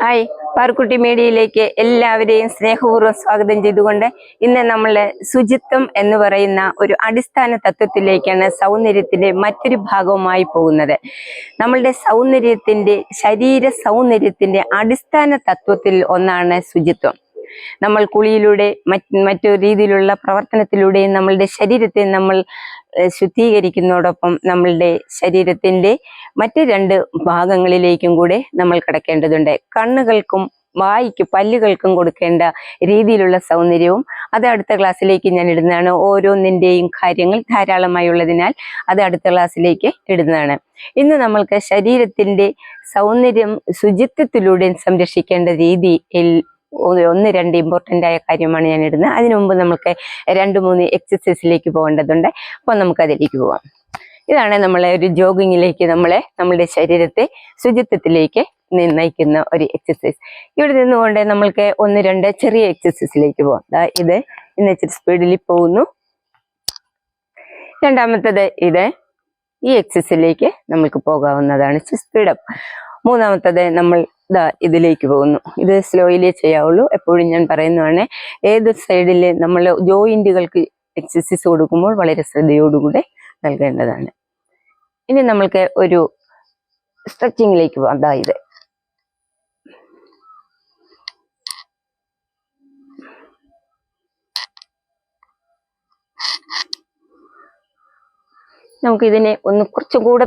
Hi. Parukutty മീഡിയയിലേക്ക് എല്ലാവരെയും സ്നേഹപൂർവം സ്വാഗതം ചെയ്തുകൊണ്ട് ഇന്ന് നമ്മൾ ശുചിത്വം എന്ന് പറയുന്ന ഒരു അടിസ്ഥാന തത്വത്തിലേക്കാണ് സൗന്ദര്യത്തിന്റെ മറ്റൊരു ഭാഗവുമായി പോകുന്നത്. നമ്മളുടെ സൗന്ദര്യത്തിന്റെ ശരീര സൗന്ദര്യത്തിന്റെ അടിസ്ഥാന തത്വത്തിൽ ഒന്നാണ് ശുചിത്വം. നമ്മൾ കുളിയിലൂടെ മറ്റ് മറ്റു രീതിയിലുള്ള പ്രവർത്തനത്തിലൂടെയും നമ്മളുടെ ശരീരത്തെ നമ്മൾ ശുദ്ധീകരിക്കുന്നതോടൊപ്പം നമ്മളുടെ ശരീരത്തിന്റെ മറ്റ് രണ്ട് ഭാഗങ്ങളിലേക്കും കൂടെ നമ്മൾ കിടക്കേണ്ടതുണ്ട്. കണ്ണുകൾക്കും വായിക്ക് പല്ലുകൾക്കും കൊടുക്കേണ്ട രീതിയിലുള്ള സൗന്ദര്യവും അത് അടുത്ത ക്ലാസ്സിലേക്ക് ഞാൻ ഇടുന്നതാണ്. ഓരോന്നിന്റെയും കാര്യങ്ങൾ ധാരാളമായി ഉള്ളതിനാൽ അത് അടുത്ത ക്ലാസ്സിലേക്ക് ഇടുന്നതാണ്. ഇന്ന് നമ്മൾക്ക് ശരീരത്തിന്റെ സൗന്ദര്യം ശുചിത്വത്തിലൂടെ സംരക്ഷിക്കേണ്ട രീതിയിൽ ഒന്ന് രണ്ട് ഇമ്പോർട്ടന്റ് ആയ കാര്യമാണ് ഞാൻ ഇടുന്നത് അതിനു മുമ്പ് നമുക്ക് രണ്ട് മൂന്ന് എക്സസൈസിലേക്ക് പോകേണ്ടതുണ്ട്. അപ്പോൾ നമുക്ക് അതിലേക്ക് പോവാം. ഇതാണ് നമ്മളെ ഒരു ജോഗിങ്ങിലേക്ക് നമ്മളെ നമ്മുടെ ശരീരത്തെ ശുചിത്വത്തിലേക്ക് നയിക്കുന്ന ഒരു എക്സസൈസ് ഇവിടെ നിന്നുകൊണ്ട് നമ്മൾക്ക് ഒന്ന് രണ്ട് ചെറിയ എക്സസൈസിലേക്ക് പോകാം ഇത് ഇന്ന് ഇച്ചിരി സ്പീഡിൽ പോകുന്നു. രണ്ടാമത്തത് ഇത് ഈ എക്സസൈസിലേക്ക് നമുക്ക് പോകാവുന്നതാണ്. സ്പീഡ് അപ്പ് മൂന്നാമത്തത് നമ്മൾ ദാ ഇതിലേക്ക് പോകുന്നു. ഇത് സ്ലോയിലേ ചെയ്യാവുള്ളൂ. എപ്പോഴും ഞാൻ പറയുന്നതാണ് ഏത് സൈഡിൽ നമ്മൾ ജോയിന്റുകൾക്ക് എക്സസൈസ് കൊടുക്കുമ്പോൾ വളരെ ശ്രദ്ധയോടുകൂടെ നൽകേണ്ടതാണ്. ഇനി നമ്മൾക്ക് ഒരു സ്ട്രെച്ചിങ്ങിലേക്ക് പോകാം. അതാ ഇത്. നമുക്ക് ഇതിനെ ഒന്ന് കുറച്ചും കൂടെ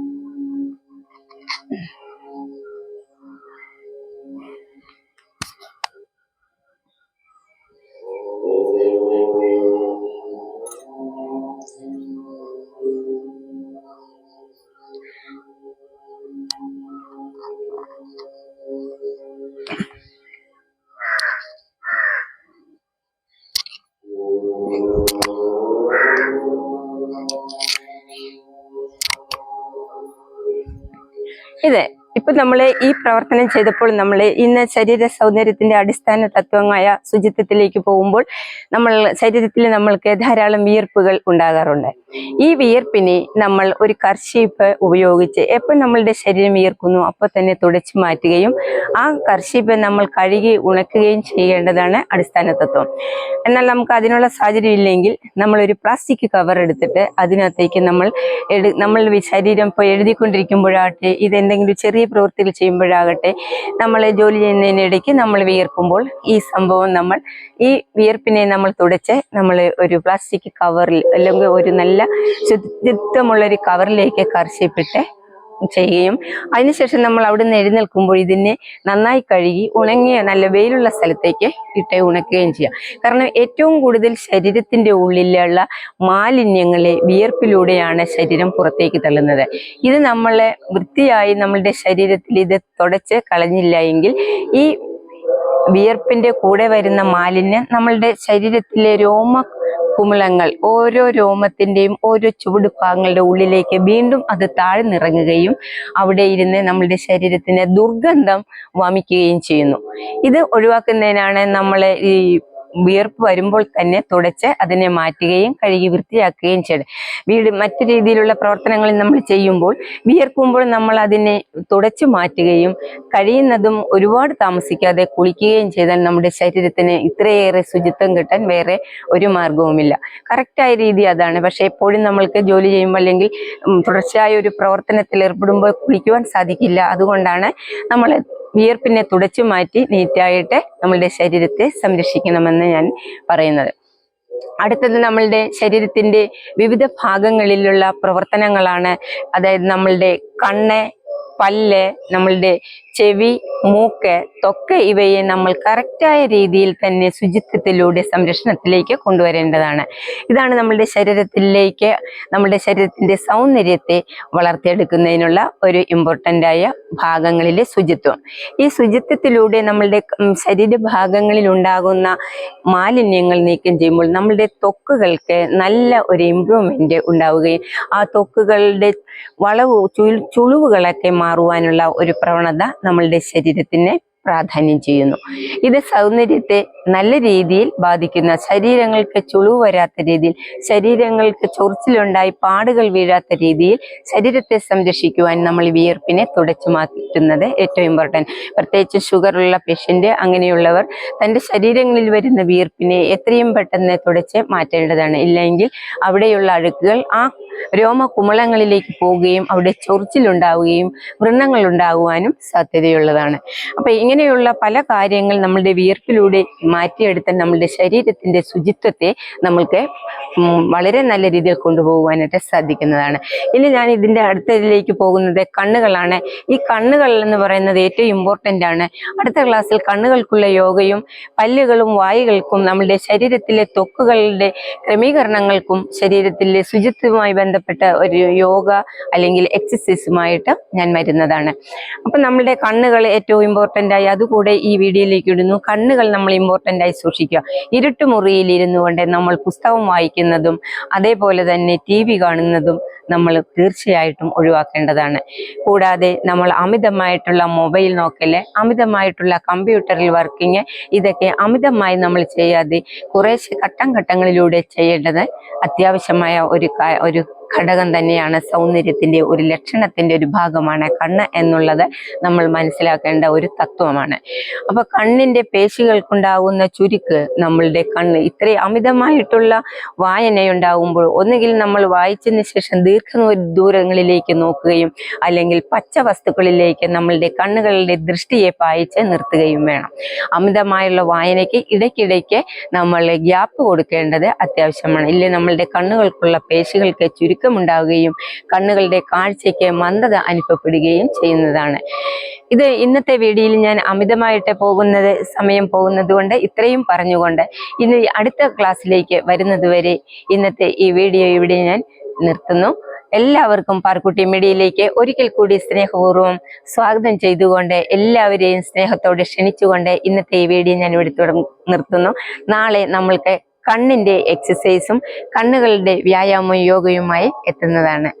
ഇത്. ഇപ്പൊ നമ്മൾ ഈ പ്രവർത്തനം ചെയ്തപ്പോൾ നമ്മൾ ഇന്ന് ശരീര സൗന്ദര്യത്തിന്റെ അടിസ്ഥാന തത്വമായ ശുചിത്വത്തിലേക്ക് പോകുമ്പോൾ നമ്മൾ ശരീരത്തിൽ നമ്മൾക്ക് ധാരാളം വിയർപ്പുകൾ ഉണ്ടാകാറുണ്ട്. ഈ വിയർപ്പിനെ നമ്മൾ ഒരു കർഷീപ്പ് ഉപയോഗിച്ച് എപ്പോൾ നമ്മളുടെ ശരീരം വിയർക്കുന്നു അപ്പോൾ തന്നെ തുടച്ചു മാറ്റുകയും ആ കർഷീപ്പ് നമ്മൾ കഴുകി ഉണക്കുകയും ചെയ്യേണ്ടതാണ് അടിസ്ഥാന തത്വം. എന്നാൽ നമുക്ക് അതിനുള്ള സാഹചര്യം ഇല്ലെങ്കിൽ നമ്മൾ ഒരു പ്ലാസ്റ്റിക് കവർ എടുത്തിട്ട് അതിനകത്തേക്ക് നമ്മൾ നമ്മൾ ശരീരം ഇപ്പോൾ എഴുതിക്കൊണ്ടിരിക്കുമ്പോഴാകട്ടെ ഇതെന്തെങ്കിലും ചെറിയ പ്രവൃത്തികൾ ചെയ്യുമ്പോഴാകട്ടെ നമ്മൾ ജോലി ചെയ്യുന്നതിനിടയ്ക്ക് നമ്മൾ വിയർക്കുമ്പോൾ ഈ സംഭവം നമ്മൾ ഈ വിയർപ്പിനെ നമ്മൾ തുടച്ച് നമ്മൾ ഒരു പ്ലാസ്റ്റിക് കവറിൽ അല്ലെങ്കിൽ ഒരു നല്ല ശുചിത്വമുള്ള ഒരു കവറിലേക്ക് കർശിപ്പിട്ട് ചെയ്യുകയും അതിനുശേഷം നമ്മൾ അവിടെ നിന്ന് എഴുന്നേൽക്കുമ്പോൾ ഇതിനെ നന്നായി കഴുകി ഉണങ്ങിയ നല്ല വെയിലുള്ള സ്ഥലത്തേക്ക് ഇട്ട് ഉണക്കുകയും ചെയ്യാം. കാരണം ഏറ്റവും കൂടുതൽ ശരീരത്തിന്റെ ഉള്ളിലുള്ള മാലിന്യങ്ങളെ വിയർപ്പിലൂടെയാണ് ശരീരം പുറത്തേക്ക് തള്ളുന്നത്. ഇത് നമ്മളെ വൃത്തിയായി നമ്മളുടെ ശരീരത്തിൽ ഇത് തുടച്ച് കളഞ്ഞില്ല എങ്കിൽ ഈ വിയർപ്പിന്റെ കൂടെ വരുന്ന മാലിന്യം നമ്മളുടെ ശരീരത്തിലെ രോമ കുമിളങ്ങൾ ഓരോ രോമത്തിന്റെയും ഓരോ ചുവട് ഭാഗങ്ങളുടെ ഉള്ളിലേക്ക് വീണ്ടും അത് താഴ്ന്നിറങ്ങുകയും അവിടെ ഇരുന്ന് നമ്മളുടെ ശരീരത്തിന് ദുർഗന്ധം വമിക്കുകയും ചെയ്യുന്നു. ഇത് ഒഴിവാക്കുന്നതിനാണ് നമ്മളെ ഈ വിയർപ്പ് വരുമ്പോൾ തന്നെ തുടച്ച് അതിനെ മാറ്റുകയും കഴുകി വൃത്തിയാക്കുകയും ചെയ്യണം. വീട് മറ്റു രീതിയിലുള്ള പ്രവർത്തനങ്ങൾ നമ്മൾ ചെയ്യുമ്പോൾ വിയർക്കുമ്പോൾ നമ്മൾ അതിനെ തുടച്ചു മാറ്റുകയും കഴിയുന്നതും ഒരുപാട് താമസിക്കാതെ കുളിക്കുകയും ചെയ്താൽ നമ്മുടെ ശരീരത്തിന് ഇത്രയേറെ ശുചിത്വം കിട്ടാൻ വേറെ ഒരു മാർഗവുമില്ല. കറക്റ്റായ രീതി അതാണ്. പക്ഷേ എപ്പോഴും നമ്മൾക്ക് ജോലി ചെയ്യുമ്പോൾ അല്ലെങ്കിൽ തുടർച്ചയായ ഒരു പ്രവർത്തനത്തിൽ ഏർപ്പെടുമ്പോൾ കുളിക്കുവാൻ സാധിക്കില്ല. അതുകൊണ്ടാണ് നമ്മൾ വിയർപ്പിനെ തുടച്ചു മാറ്റി നീറ്റായിട്ട് നമ്മളുടെ ശരീരത്തെ സംരക്ഷിക്കണമെന്ന് ഞാൻ പറയുന്നത്. അടുത്തത് നമ്മളുടെ ശരീരത്തിന്റെ വിവിധ ഭാഗങ്ങളിലുള്ള പ്രവർത്തനങ്ങളാണ്. അതായത് നമ്മളുടെ കണ്ണ് പല്ല് നമ്മളുടെ ചെവി മൂക്ക് തൊക്കെ ഇവയെ നമ്മൾ കറക്റ്റായ രീതിയിൽ തന്നെ ശുചിത്വത്തിലൂടെ സംരക്ഷണത്തിലേക്ക് കൊണ്ടുവരേണ്ടതാണ്. ഇതാണ് നമ്മളുടെ ശരീരത്തിലേക്ക് നമ്മുടെ ശരീരത്തിന്റെ സൗന്ദര്യത്തെ വളർത്തിയെടുക്കുന്നതിനുള്ള ഒരു ഇമ്പോർട്ടന്റ് ആയ ഭാഗങ്ങളിലെ ശുചിത്വം. ഈ ശുചിത്വത്തിലൂടെ നമ്മളുടെ ശരീരഭാഗങ്ങളിൽ ഉണ്ടാകുന്ന മാലിന്യങ്ങൾ നീക്കം ചെയ്യുമ്പോൾ നമ്മളുടെ തൊക്കുകൾക്ക് നല്ല ഒരു ഇമ്പ്രൂവ്മെന്റ് ഉണ്ടാവുകയും ആ തൊക്കുകളുടെ വളവ് ചുളിവുകളൊക്കെ മാറുവാനുള്ള ഒരു പ്രവണത നമ്മളുടെ ശരീരത്തിന് പ്രാധാന്യം ചെയ്യുന്നു. ഇത് സൗന്ദര്യത്തെ നല്ല രീതിയിൽ ബാധിക്കുന്ന ശരീരങ്ങൾക്ക് ചുളിവ് വരാത്ത രീതിയിൽ ശരീരങ്ങൾക്ക് ചൊറിച്ചിലുണ്ടായി പാടുകൾ വീഴാത്ത രീതിയിൽ ശരീരത്തെ സംരക്ഷിക്കുവാൻ നമ്മൾ വിയർപ്പിനെ തുടച്ചു മാറ്റുന്നത് ഏറ്റവും ഇമ്പോർട്ടന്റ് പ്രത്യേകിച്ച് ഷുഗറുള്ള പേഷ്യന്റ് അങ്ങനെയുള്ളവർ തന്റെ ശരീരങ്ങളിൽ വരുന്ന വിയർപ്പിനെ എത്രയും പെട്ടെന്ന് തുടച്ച് മാറ്റേണ്ടതാണ്. ഇല്ലെങ്കിൽ അവിടെയുള്ള അഴുക്കുകൾ ആ രോമകുമളങ്ങളിലേക്ക് പോവുകയും അവിടെ ചൊറിച്ചിലുണ്ടാവുകയും വ്രണങ്ങൾ ഉണ്ടാകുവാനും സാധ്യതയുള്ളതാണ്. അപ്പൊ ഇങ്ങനെയുള്ള പല കാര്യങ്ങൾ നമ്മളുടെ വിയർപ്പിലൂടെ മാറ്റിയെടുത്താൽ നമ്മളുടെ ശരീരത്തിന്റെ ശുചിത്വത്തെ നമ്മൾക്ക് വളരെ നല്ല രീതിയിൽ കൊണ്ടുപോകുവാനായിട്ട് സാധിക്കുന്നതാണ്. ഇനി ഞാൻ ഇതിന്റെ അടുത്തതിലേക്ക് പോകുന്നത് കണ്ണുകളാണ്. ഈ കണ്ണുകൾ എന്ന് പറയുന്നത് ഏറ്റവും ഇമ്പോർട്ടന്റ് ആണ്. അടുത്ത ക്ലാസ്സിൽ കണ്ണുകൾക്കുള്ള യോഗയും പല്ലുകളും വായുകൾക്കും നമ്മളുടെ ശരീരത്തിലെ തൊക്കുകളുടെ ക്രമീകരണങ്ങൾക്കും ശരീരത്തിലെ ശുചിത്വവുമായി ബന്ധപ്പെട്ട ഒരു യോഗ അല്ലെങ്കിൽ എക്സസൈസുമായിട്ട് ഞാൻ വരുന്നതാണ്. അപ്പൊ നമ്മുടെ കണ്ണുകൾ ഏറ്റവും ഇമ്പോർട്ടന്റ് ആയി അതുകൂടെ ഈ വീഡിയോയിലേക്ക് ഇടുന്നു. കണ്ണുകൾ നമ്മൾ ഇമ്പോർട്ടന്റ് ആയി സൂക്ഷിക്കുക. ഇരുട്ടുമുറിയിൽ ഇരുന്നു കൊണ്ട് നമ്മൾ പുസ്തകം വായിക്കുന്നതും അതേപോലെ തന്നെ ടി കാണുന്നതും നമ്മൾ തീർച്ചയായിട്ടും ഒഴിവാക്കേണ്ടതാണ്. കൂടാതെ നമ്മൾ അമിതമായിട്ടുള്ള മൊബൈൽ നോക്കൽ അമിതമായിട്ടുള്ള കമ്പ്യൂട്ടറിൽ വർക്കിങ് ഇതൊക്കെ അമിതമായി നമ്മൾ ചെയ്യാതെ കുറേശ്ശെ ഘട്ടം ഘട്ടങ്ങളിലൂടെ ചെയ്യേണ്ടത് അത്യാവശ്യമായ ഒരു ഒരു ഘടകം തന്നെയാണ് സൗന്ദര്യത്തിന്റെ ഒരു ലക്ഷണത്തിന്റെ ഒരു ഭാഗമാണ് കണ്ണ് എന്നുള്ളത് നമ്മൾ മനസ്സിലാക്കേണ്ട ഒരു തത്വമാണ്. അപ്പൊ കണ്ണിന്റെ പേശികൾക്കുണ്ടാകുന്ന ചുരുക്ക് നമ്മളുടെ കണ്ണ് ഇത്രയും അമിതമായിട്ടുള്ള വായനയുണ്ടാകുമ്പോൾ ഒന്നുകിൽ നമ്മൾ വായിച്ചതിന് ശേഷം ദീർഘ ദൂരങ്ങളിലേക്ക് നോക്കുകയും അല്ലെങ്കിൽ പച്ച വസ്തുക്കളിലേക്ക് നമ്മളുടെ കണ്ണുകളുടെ ദൃഷ്ടിയെ പായിച്ച് നിർത്തുകയും വേണം. അമിതമായുള്ള വായനയ്ക്ക് ഇടയ്ക്കിടയ്ക്ക് നമ്മൾ ഗ്യാപ്പ് കൊടുക്കേണ്ടത് അത്യാവശ്യമാണ്. ഇല്ലേ? നമ്മളുടെ കണ്ണുകൾക്കുള്ള പേശികൾക്ക് ചുരുക്കമുണ്ടാവുകയും കണ്ണുകളുടെ കാഴ്ചയ്ക്ക് മന്ദത അനുഭവപ്പെടുകയും ചെയ്യുന്നതാണ്. ഇത് ഇന്നത്തെ വീഡിയോയിൽ ഞാൻ അമിതമായിട്ട് പോകുന്നത് സമയം പോകുന്നത് കൊണ്ട് ഇത്രയും പറഞ്ഞുകൊണ്ട് ഇനി അടുത്ത ക്ലാസ്സിലേക്ക് വരുന്നതുവരെ ഇന്നത്തെ ഈ വീഡിയോ ഇവിടെ ഞാൻ നിർത്തുന്നു. എല്ലാവർക്കും പാർക്കുട്ടി മീഡിയയിലേക്ക് ഒരിക്കൽ കൂടി സ്നേഹപൂർവം സ്വാഗതം ചെയ്തുകൊണ്ട് എല്ലാവരെയും സ്നേഹത്തോടെ ക്ഷണിച്ചുകൊണ്ട് ഇന്നത്തെ ഈ വീഡിയോ ഞാൻ ഇവിടെ നിർത്തുന്നു. നാളെ നമ്മൾക്ക് കണ്ണിന്റെ എക്സസൈസും കണ്ണുകളുടെ വ്യായാമവും യോഗയുമായി എത്തുന്നതാണ്.